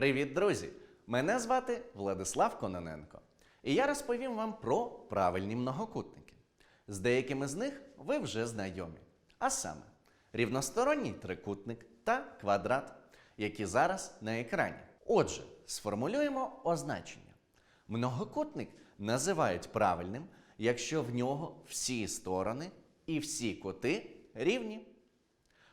Привіт, друзі! Мене звати Владислав Кононенко. І я розповім вам про правильні многокутники. З деякими з них ви вже знайомі. А саме рівносторонній трикутник та квадрат, які зараз на екрані. Отже, сформулюємо означення. Многокутник називають правильним, якщо в нього всі сторони і всі кути рівні.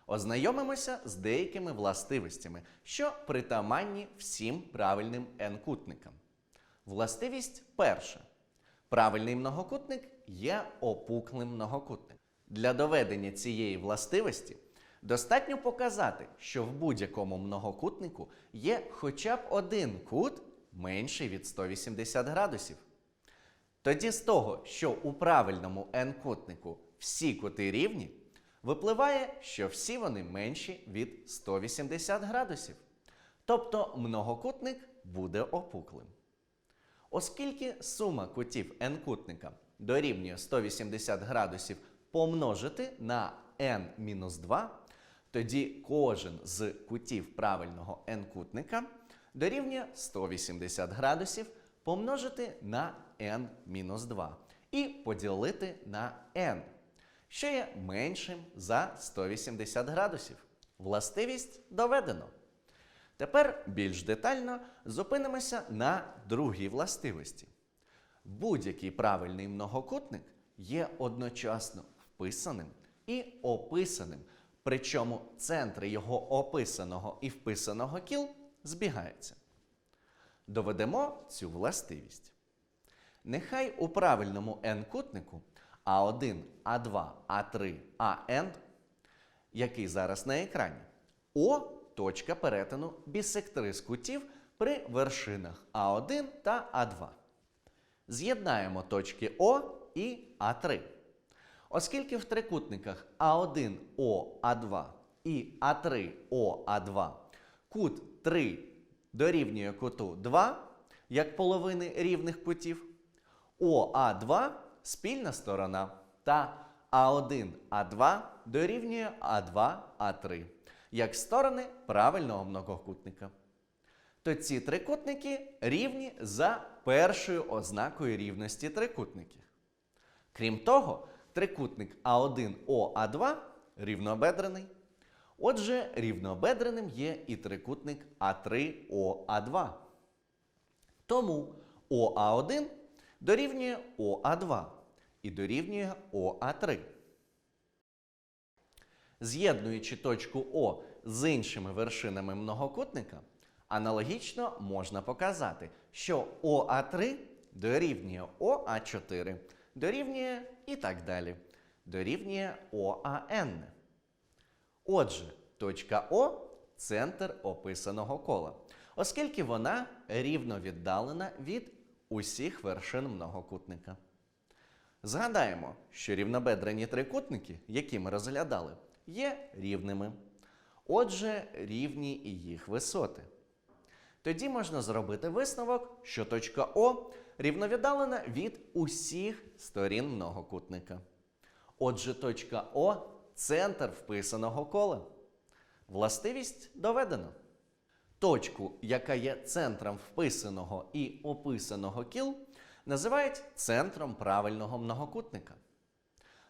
Ознайомимося з деякими властивостями, що притаманні всім правильним n-кутникам. Властивість перша. Правильний многокутник є опуклим многокутником. Для доведення цієї властивості достатньо показати, що в будь-якому многокутнику є хоча б один кут менший від 180 градусів. Тоді з того, що у правильному n-кутнику всі кути рівні, випливає, що всі вони менші від 180 градусів. Тобто многокутник буде опуклим. Оскільки сума кутів n-кутника дорівнює 180 градусів помножити на n-2, тоді кожен з кутів правильного n-кутника дорівнює 180 градусів помножити на n-2 і поділити на n, що є меншим за 180 градусів. Властивість доведено. Тепер більш детально зупинимося на другій властивості. Будь-який правильний многокутник є одночасно вписаним і описаним, причому центри його описаного і вписаного кіл збігаються. Доведемо цю властивість. Нехай у правильному n-кутнику А1, А2, А3, АН, який зараз на екрані, О точка перетину бісектрис кутів при вершинах А1 та А2. З'єднаємо точки О і А3. Оскільки в трикутниках А1 О А2 і А3 О А2 кут 3 дорівнює куту 2, як половини рівних кутів, ОА2 спільна сторона та А1 А2 дорівнює А2 А3, як сторони правильного многокутника. То ці трикутники рівні за першою ознакою рівності трикутників. Крім того, трикутник А1ОА2 рівнобедрений. Отже, рівнобедреним є і трикутник А3ОА2. Тому ОА1 дорівнює ОА2 і дорівнює ОА3. З'єднуючи точку О з іншими вершинами многокутника, аналогічно можна показати, що ОА3 дорівнює ОА4, дорівнює і так далі, дорівнює ОАН. Отже, точка О центр описаного кола, оскільки вона рівно віддалена від усіх вершин многокутника. Згадаємо, що рівнобедрені трикутники, які ми розглядали, є рівними. Отже, рівні і їх висоти. Тоді можна зробити висновок, що точка О рівновіддалена від усіх сторін многокутника. Отже, точка О центр вписаного кола. Властивість доведено. Точку, яка є центром вписаного і описаного кіл, називають центром правильного многокутника.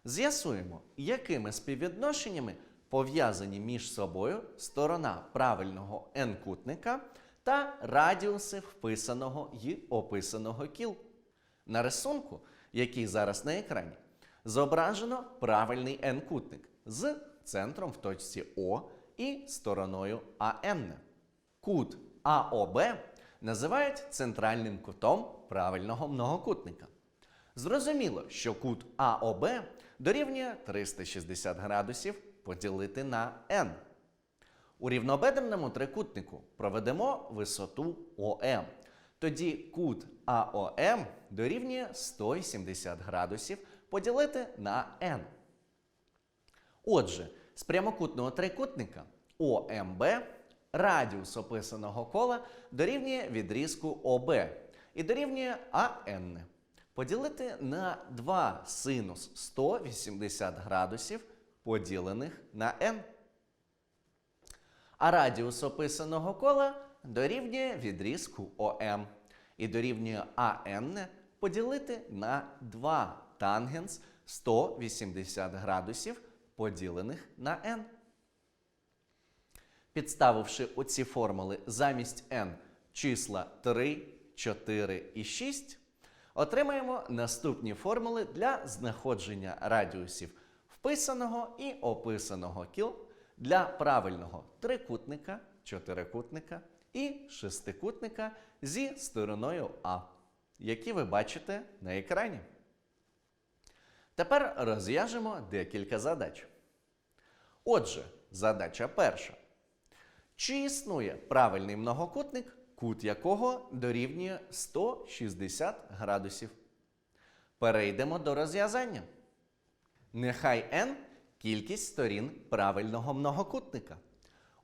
З'ясуємо, якими співвідношеннями пов'язані між собою сторона правильного n-кутника та радіуси вписаного і описаного кіл. На рисунку, який зараз на екрані, зображено правильний n-кутник з центром в точці О і стороною АН. Кут АОБ називають центральним кутом правильного многокутника. Зрозуміло, що кут АОБ дорівнює 360 градусів поділити на n. У рівнобедреному трикутнику проведемо висоту ОМ. Тоді кут АОМ дорівнює 170 градусів поділити на n. Отже, з прямокутного трикутника ОМБ радіус описаного кола дорівнює відрізку ОБ і дорівнює АН. Поділити на 2 синус 180 градусів поділених на n. А радіус описаного кола дорівнює відрізку ОМ. І дорівнює АН поділити на 2 тангенс 180 градусів, поділених на n. Підставивши оці формули замість n числа 3, 4 і 6, отримаємо наступні формули для знаходження радіусів вписаного і описаного кіл для правильного трикутника, чотирикутника і шестикутника зі стороною А, які ви бачите на екрані. Тепер розв'яжемо декілька задач. Отже, задача перша. Чи існує правильний многокутник, кут якого дорівнює 160 градусів? Перейдемо до розв'язання. Нехай n кількість сторін правильного многокутника.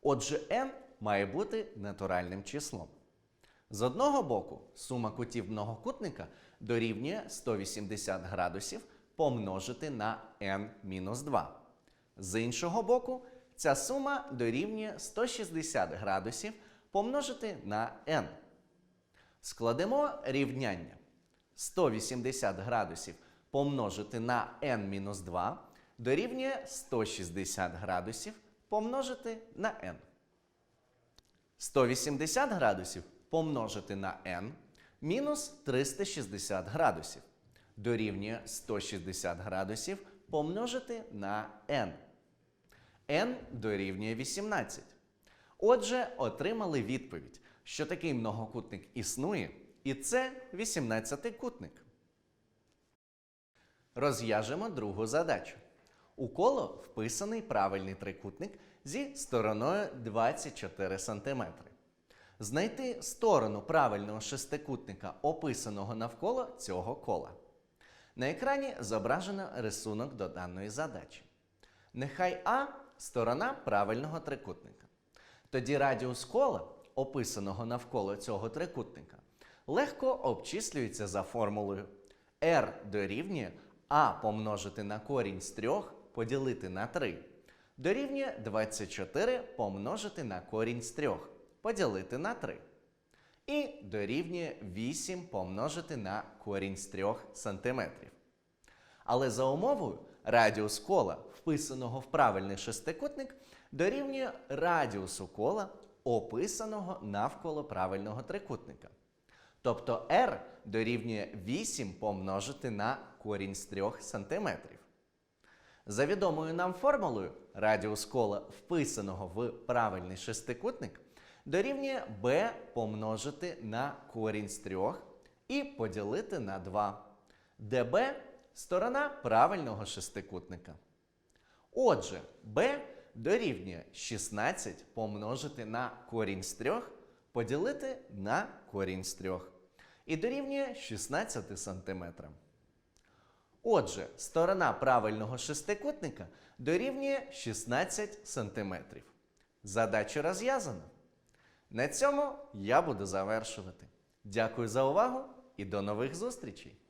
Отже, n має бути натуральним числом. З одного боку, сума кутів многокутника дорівнює 180 градусів помножити на n-2. З іншого боку, ця сума дорівнює 160 градусів помножити на n. Складемо рівняння. 180 градусів помножити на n-2 дорівнює 160 градусів помножити на n. 180 градусів помножити на n мінус 360 градусів дорівнює 160 градусів помножити на n. n дорівнює 18. Отже, отримали відповідь, що такий многокутник існує, і це 18-кутник. Розв'яжемо другу задачу. У коло вписаний правильний трикутник зі стороною 24 см. Знайти сторону правильного шестикутника, описаного навколо цього кола. На екрані зображено рисунок до даної задачі. Нехай А сторона правильного трикутника. Тоді радіус кола, описаного навколо цього трикутника, легко обчислюється за формулою r дорівнює а помножити на корінь з 3 поділити на 3 дорівнює 24 помножити на корінь з 3 поділити на 3 і дорівнює 8 помножити на корінь з 3 см. Але за умовою радіус кола, вписаного в правильний шестикутник, дорівнює радіусу кола, описаного навколо правильного трикутника. Тобто r дорівнює 8 помножити на корінь з 3 см. За відомою нам формулою, радіус кола, вписаного в правильний шестикутник, дорівнює b помножити на корінь з 3 і поділити на 2, де b – сторона правильного шестикутника. Отже, b дорівнює 16 помножити на корінь з 3 поділити на корінь з 3 і дорівнює 16 см. Отже, сторона правильного шестикутника дорівнює 16 см. Задача розв'язана. На цьому я буду завершувати. Дякую за увагу і до нових зустрічей!